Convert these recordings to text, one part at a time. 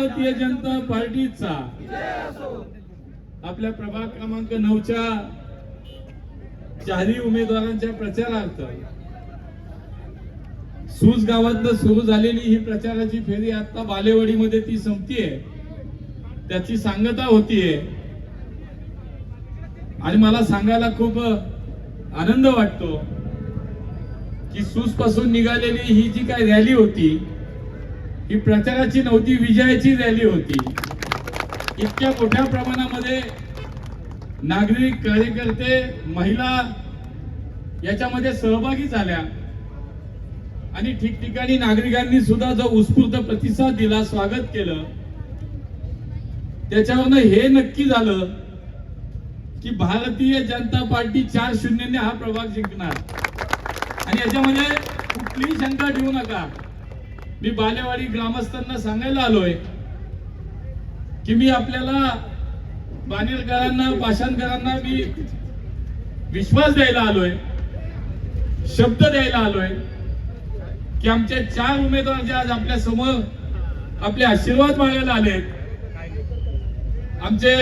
भारतीय जनता पार्टीचा आपल्या प्रभाग क्रमांक नऊच्या चारही उमेदवारांच्या प्रचारार्थ सूज गावातनं सुरू झालेली ही प्रचाराची फेरी आता बालेवाडीमध्ये ती संपतीये. त्याची सांगता होतीये. आणि मला सांगायला खूप आनंद वाटतो की सूजपासून निघालेली ही जी काय रॅली होती ही प्रचाराची नव्हती विजयाची रॅली होती. इतक्या मोठ्या प्रमाणामध्ये नागरिक कार्यकर्ते महिला याच्यामध्ये सहभागी झाल्या. आणि ठिकठिकाणी नागरिकांनी सुद्धा जो उत्स्फूर्त प्रतिसाद दिला स्वागत केलं त्याच्यावरनं हे नक्की झालं की भारतीय जनता पार्टी चार शून्यने हा प्रभाग जिंकणार. आणि याच्यामध्ये कुठलीही शंका ठेवू नका. मी बालेवाडी ग्रामस्थांना सांगायला आलोय की मी आपल्याला बानेरकरांना पाषाणकरांना मी विश्वास द्यायला आलोय शब्द द्यायला आलोय की आमचे चार उमेदवार जे आज आपल्यासमोर आपले आशीर्वाद मागायला आलेत आमचे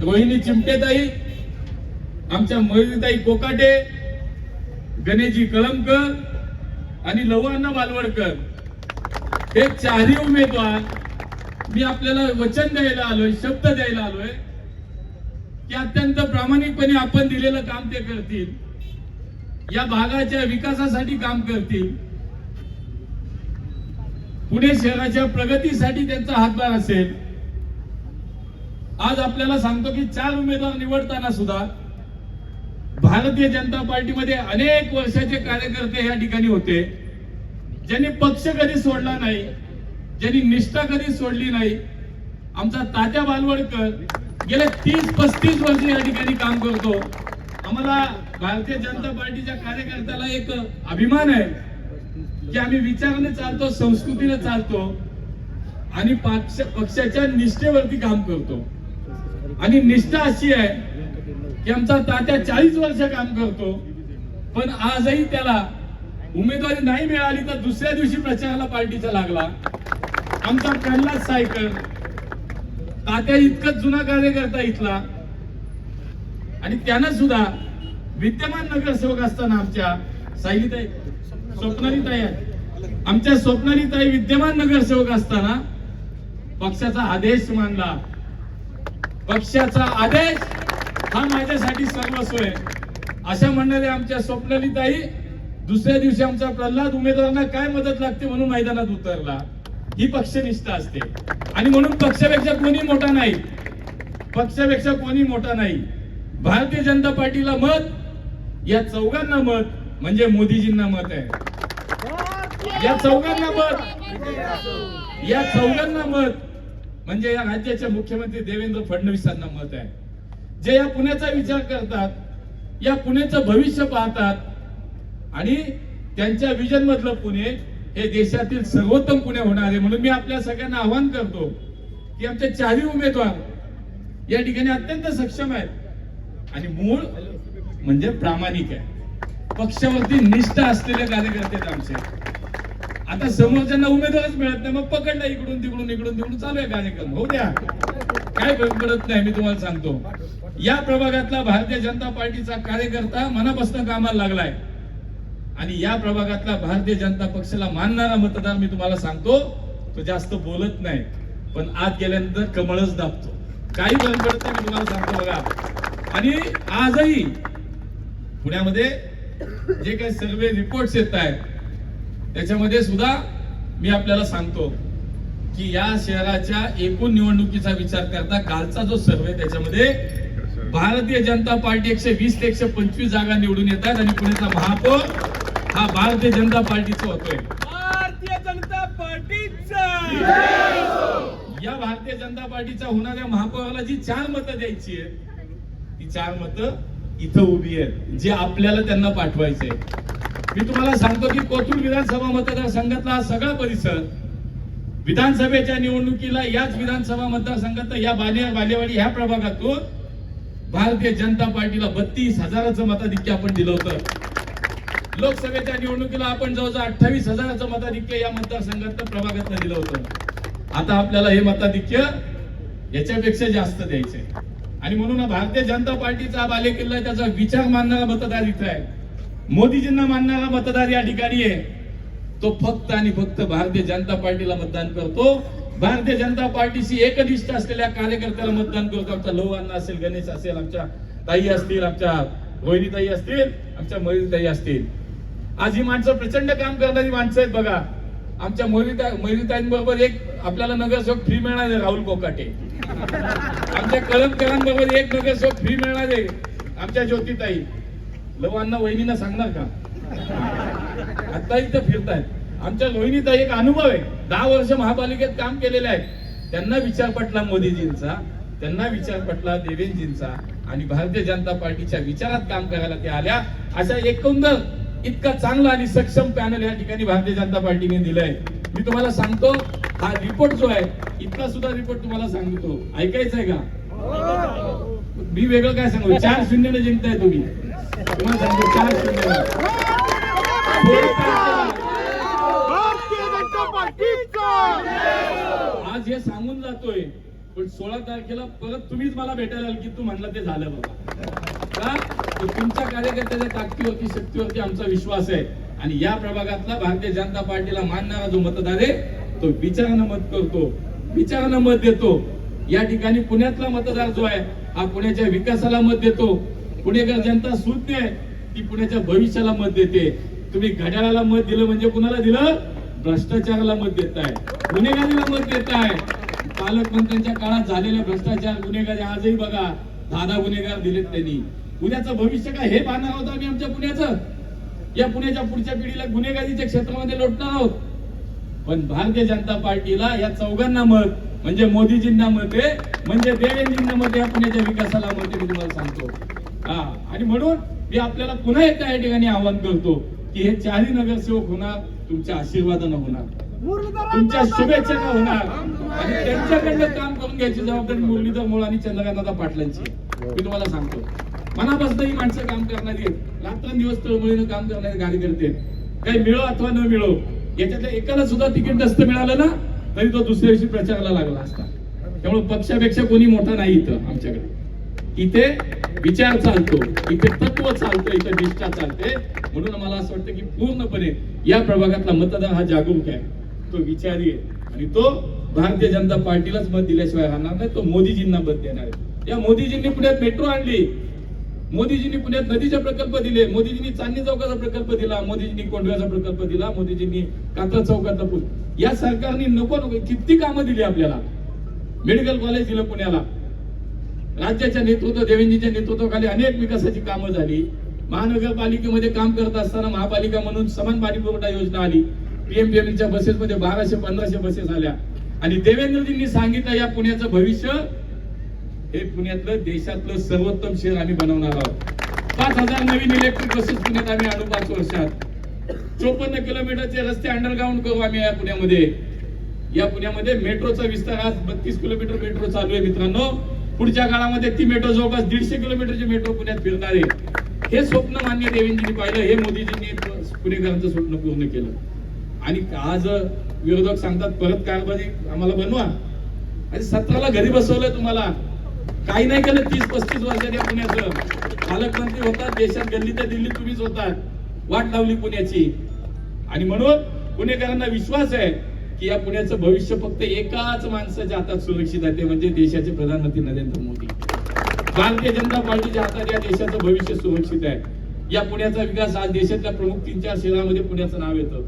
रोहिणी चिमटेताई आमच्या मयुरीताई कोकाटे गणेशजी कळमकर आणि लवअण्णा बालवडकर. हे चारही उमेदवार मी आपल्याला वचन द्यायला आलोय शब्द द्यायला आलोय की अत्यंत प्रामाणिकपणे आपण दिलेलं काम ते करतील. या भागाच्या विकासासाठी काम करतील. पुणे शहराच्या प्रगतीसाठी त्यांचा हातभार असेल. आज आपल्याला सांगतो की चार उमेदवार निवडताना सुद्धा भारतीय जनता पार्टीमध्ये अनेक वर्षाचे कार्यकर्ते या ठिकाणी होते. ज्यांनी पक्ष कधी सोडला नाही ज्यांनी निष्ठा कधी सोडली नाही आमचा तात्या बालवडकर गेले तीस पस्तीस वर्ष या ठिकाणी काम करतो. आम्हाला भारतीय जनता पार्टीच्या कार्यकर्त्याला एक अभिमान आहे की आम्ही विचाराने चालतो संस्कृतीने चालतो आणि पक्ष पक्षाच्या निष्ठेवरती काम करतो. आणि निष्ठा अशी आहे की आमचा तात्या चाळीस वर्ष काम करतो. पण आजही त्याला उमेदवारी नाही मिळाली तर दुसऱ्या दिवशी प्रचाराला पार्टीचा लागला. आमचा प्रल्हाद सायकर तात्या इतकंच जुना कार्यकर्ता इथला. आणि त्यानं सुद्धा विद्यमान नगरसेवक असताना आमच्या साईताई स्वप्नालीताई आहे आमच्या स्वप्नालीताई विद्यमान नगरसेवक असताना पक्षाचा आदेश मानला. पक्षाचा आदेश हा माझ्यासाठी सर्वस्व आहे अशा म्हणणारे आमच्या स्वप्नालीताई दुसऱ्या दिवशी आमचा प्रल्हाद उमेदवारांना काय मदत लागते म्हणून मैदानात उतरला. ही पक्षनिष्ठा असते. आणि म्हणून पक्षापेक्षा कोणी मोठा नाही. पक्षापेक्षा कोणी मोठा नाही. भारतीय जनता पार्टीला मत या चौघांना मत म्हणजे मोदीजींना मत आहे. या चौघांना मत. या चौघांना मत म्हणजे या राज्याचे मुख्यमंत्री देवेंद्र फडणवीसांना मत आहे. जे या पुण्याचा विचार करतात या पुण्याचं भविष्य पाहतात आणि त्यांच्या विजन मधलं पुणे हे देशातील सर्वोत्तम पुणे होणार आहे म्हणून मी आपल्या सगळ्यांना आवाहन करतो की आमचे चारही उमेदवार या ठिकाणी अत्यंत सक्षम आहेत आणि मूळ म्हणजे प्रामाणिक आहे. पक्षावरती निष्ठा असलेले कार्यकर्ते आहेत आमचे. आता समोरच्यांना उमेदवारच मिळत नाही मग पकडला इकडून तिकडून इकडून तिकडून चालू आहे कार्यक्रम. हो द्या. काय फरक पडत नाही मी तुम्हाला सांगतो. या प्रभागातला भारतीय जनता पार्टीचा कार्यकर्ता मनापासून कामाला लागलाय. आणि या प्रभागातला भारतीय जनता पक्षाला मानणारा मतदार मी तुम्हाला सांगतो तो जास्त बोलत नाही पण आत गेल्यानंतर कमळच दाबतो. काही फरक पडत नाही मी तुम्हाला सांगतो बघा. आणि आजही पुण्यामध्ये जे काही सर्वे रिपोर्ट्स येत आहेत त्याच्यामध्ये सुद्धा मी आपल्याला सांगतो. की या शहराच्या एकूण निवडणुकीचा विचार करता कालचा जो सर्वे त्याच्यामध्ये भारतीय जनता पार्टी एकशे वीस ते एकशे पंचवीस जागा निवडून येतात आणि पुण्याचा महापौर हा भारतीय जनता पार्टीचा होतोय. भारतीय जनता पार्टीचा! या भारतीय जनता पार्टीच्या होणाऱ्या महापौराला जी चार मतं द्यायची आहेत ती चार मतं इथं उभी आहेत जे आपल्याला त्यांना पाठवायचे मी तुम्हाला सांगतो की कोथरूड विधानसभा मतदारसंघातला हा सगळा परिसर विधानसभेच्या निवडणुकीला याच विधानसभा मतदारसंघात या बाले बालेवाडी ह्या प्रभागातून भारतीय जनता पार्टीला बत्तीस हजाराचं मताधिक्य आपण दिलं होतं. लोकसभेच्या निवडणुकीला आपण जवळजवळ अठ्ठावीस हजाराचं मताधिक्य या मतदारसंघात प्रभागात दिलं होतं. आता आपल्याला हे मताधिक्य याच्यापेक्षा जास्त द्यायचंय. आणि म्हणून हा भारतीय जनता पार्टीचा बालेकिल्ला आहे, त्याचा विचार मानणारा मतदार इथं आहे. मोदीजींना मानणारा मतदार या ठिकाणी आहे. तो फक्त आणि फक्त भारतीय जनता पार्टीला मतदान करतो. भारतीय जनता पार्टीशी एकनिष्ठ असलेल्या कार्यकर्त्याला मतदान करतो. आमच्या लोहांना असेल गणेश असेल आमच्या ताई असतील आमच्या रोहिणीताई असतील आमच्या मयुरीताई असतील. आज ही माणसं प्रचंड काम करणारी माणसं आहेत बघा. आमच्या मयुरीता मयुरीताईंबरोबर एक आपल्याला नगरसेवक फ्री मिळणार आहे राहुल कोकाटे. आमच्या कळमकरांबरोबर एक नगरसेवक फ्री मिळणार आहे आमच्या ज्योतिताई. लवांना वहिनीला सांगणार का? आता इथं फिरतायत. आमच्या रोहिणीचा एक अनुभव आहे. दहा वर्ष महापालिकेत काम केलेले आहे. त्यांना विचार पटला मोदीजींचा त्यांना विचार पटला देवेंजींचा आणि भारतीय जनता पार्टीच्या विचारात काम करायला ते आल्या. अशा एकंदर इतका चांगला आणि सक्षम पॅनल या ठिकाणी भारतीय जनता पार्टीने दिलंय. मी तुम्हाला सांगतो हा रिपोर्ट जो आहे इतका सुद्धा रिपोर्ट तुम्हाला सांगतो. ऐकायचा आहे का? मी वेगळं काय सांगू? चार शून्यने जिंकताय तुम्ही. तुम्हाला सांगतो चार शून्य आज हे सांगून जातोय पण सोळा तारखेला परत तुम्हीच मला भेटायला आल की तू म्हणला ते झालं बाबा. का? तुमच्या कार्यकर्त्याच्या ताकदीवरती शक्तीवरती आमचा विश्वास आहे. आणि या प्रभागातला भारतीय जनता पार्टीला मानणारा जो मतदार आहे तो विचारानं मत करतो विचारानं मत देतो. या ठिकाणी पुण्यातला मतदार जो आहे हा पुण्याच्या विकासाला मत देतो. पुणेकर जनता सुज्ञ आहे ती पुण्याच्या भविष्याला मत देते. तुम्ही घड्याळाला मत दिलं म्हणजे कुणाला दिलं? भ्रष्टाचाराला मत देताय. गुन्हेगारीला मत देताय. पालकमंत्र्यांच्या काळात झालेले भ्रष्टाचार गुन्हेगारी आजही बघा दादा गुन्हेगार दिलेत त्यांनी. उद्याचं भविष्य काय हे पाहणार आहोत आम्ही आमच्या पुण्याचं? या पुण्याच्या पुढच्या पिढीला गुन्हेगारीच्या क्षेत्रामध्ये लोटणार आहोत. पण भारतीय जनता पार्टीला या चौघांना मत म्हणजे मोदीजींना मत आहे म्हणजे देवेंद्रजींना मत या पुण्याच्या विकासाला मत मी तुम्हाला सांगतो. हा आणि म्हणून मी आपल्याला पुन्हा एकदा या ठिकाणी आवाहन करतो की हे चारही नगरसेवक होणार तुमच्या आशीर्वादानं होणार. तुमच्या शुभेच्छेनं होणार. आणि त्यांच्याकडनं काम करून घ्यायची जबाबदारी मुरलीधर मोळ आणि चंद्रकांतदा पाटलांची मी तुम्हाला सांगतो. मनापासून ही माणसं काम करणारी आहेत. रात्रंदिवस तळमळीनं काम करणारे कार्यकर्ते. काही मिळो अथवा न मिळो याच्यातल्या एकाला सुद्धा तिकीट नसतं मिळालं ना तरी तो दुसऱ्या दिवशी प्रचाराला लागला असता. त्यामुळे पक्षापेक्षा कोणी मोठा नाही इथं आमच्याकडे. इथे विचार चालतो इथे तत्व चालतं इथे निष्ठा चालते. म्हणून मला असं वाटतं की पूर्णपणे या प्रभागातला मतदार हा जागरूक आहे. तो विचारी आहे. आणि तो भारतीय जनता पार्टीलाच मत दिल्याशिवाय राहणार नाही तो मोदीजींना मत देणार आहे. या मोदीजींनी पुण्यात मेट्रो आणली. मोदीजींनी पुण्यात नदीचे प्रकल्प दिले. मोदीजींनी चांदणी चौकाचा प्रकल्प दिला. मोदीजींनी कोंडव्याचा प्रकल्प दिला. मोदीजींनी कात्रा चौकाचा पूल. या सरकारने नको नको किती कामं दिली आपल्याला. मेडिकल कॉलेज दिलं पुण्याला. राज्याच्या नेतृत्व देवेंद्रजीच्या नेतृत्वाखाली अनेक विकासाची कामं झाली. महानगरपालिकेमध्ये काम करत असताना महापालिका म्हणून समान पाणी पुरवठा योजना आली. पीएमपीएमच्या बसेसमध्ये बाराशे पंधराशे बसेस आल्या. आणि देवेंद्रजींनी सांगितलं या पुण्याचं भविष्य हे पुण्यातलं देशातलं सर्वोत्तम शहर आम्ही बनवणार आहोत. पाच हजार नवीन इलेक्ट्रिक बसेस पुण्यात आम्ही आणू पाच वर्षात. चोपन्न किलोमीटरचे रस्ते अंडरग्राऊंड करू आम्ही या पुण्यामध्ये. या पुण्यामध्ये मेट्रोचा विस्तार आज बत्तीस किलोमीटर मेट्रो चालू आहे मित्रांनो. पुढच्या काळामध्ये ती मेट्रो जवळपास दीडशे किलोमीटरची मेट्रो पुण्यात फिरणार आहे. हे स्वप्न मान्य देवेंद्रजींनी पाहिलं हे मोदीजींनी पुणेकरांचं स्वप्न पूर्ण केलं. आणि आज विरोधक सांगतात परत कारभारी आम्हाला बनवा. आणि सतराला घरी बसवलंय तुम्हाला. काही नाही केलं तीस पस्तीस वर्षात या पुण्याचं. पालकमंत्री होतात देशात गल्ली ते दिल्ली तुम्हीच होतात. वाट लावली पुण्याची. आणि म्हणून पुणेकरांना विश्वास आहे की या पुण्याचं भविष्य फक्त एकाच माणसाच्या हातात सुरक्षित आहे ते म्हणजे देशाचे प्रधानमंत्री नरेंद्र मोदी. भारतीय जनता पार्टीच्या हातात या देशाचं भविष्य सुरक्षित आहे. या पुण्याचा विकास आज देशातल्या प्रमुख तीन चार शहरामध्ये पुण्याचं नाव येतं.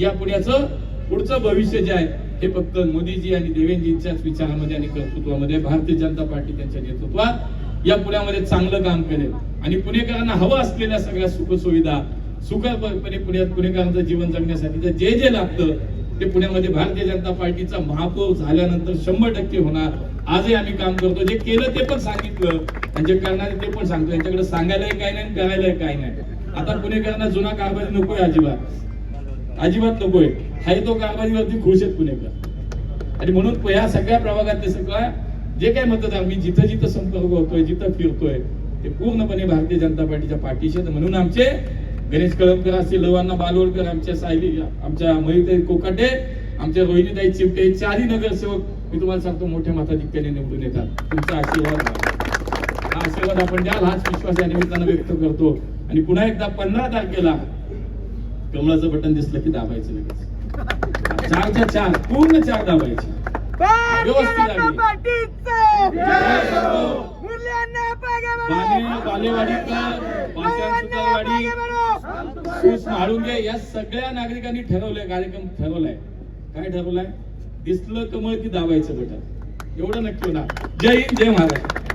या पुण्याचं पुढचं भविष्य जे आहे हे फक्त मोदीजी आणि देवेंद्रजींच्याच विचारामध्ये आणि कर्तृत्वामध्ये भारतीय जनता पार्टी त्यांच्या नेतृत्वात या पुण्यामध्ये चांगलं काम करेल. आणि पुणेकरांना हवं असलेल्या सगळ्या सुखसुविधा सुखपणे पुण्यात पुणेकरांचं जीवन जगण्यासाठी जे जे लागतं ते पुण्यामध्ये भारतीय जनता पार्टीचा महापौर झाल्यानंतर शंभर टक्के होणार. आजही आम्ही काम करतो. जे केलं ते पण सांगितलं. आणि जे करणार ते पण सांगतो. यांच्याकडे सांगायलाही काय नाही करायलाही काय नाही. आता पुणेकरांना जुना कारभारी नकोय अजिबात. अजिबात नकोय. हाय तो कारभारीवरती खुश आहेत पुणेकर. आणि म्हणून ह्या सगळ्या प्रभागात ते सगळं जे काय मतदार मी जिथं जिथं संपर्क होतोय जिथं फिरतोय ते पूर्णपणे भारतीय जनता पार्टीच्या पाठीशी म्हणून आमचे गणेश कळमकर असतील लवांना बालवडकर आमच्या सायली आमच्या मयुताई कोकाटे आमच्या रोहिणीताई चिमटे चारही नगरसेवक मी तुम्हाला सांगतो मोठ्या मताधिक्याने निवडून येतात. तुमचा आशीर्वाद. हा आशीर्वाद आपण द्याल हाच विश्वास या निमित्तानं व्यक्त करतो. आणि पुन्हा एकदा पंधरा तारखेला कमळाचं बटन दिसलं की दाबायचं लगेच. चारच्या चार पूर्ण चार दाबायचे. व्यवस्थित जनता लागली. या सगळ्या नागरिकांनी ठरवलंय कार्यक्रम ठरवलाय. काय ठरवलाय? दिसलं कमळ की दाबायचं बेटा एवढं नक्की होणार. जय हिंद जय महाराष्ट्र.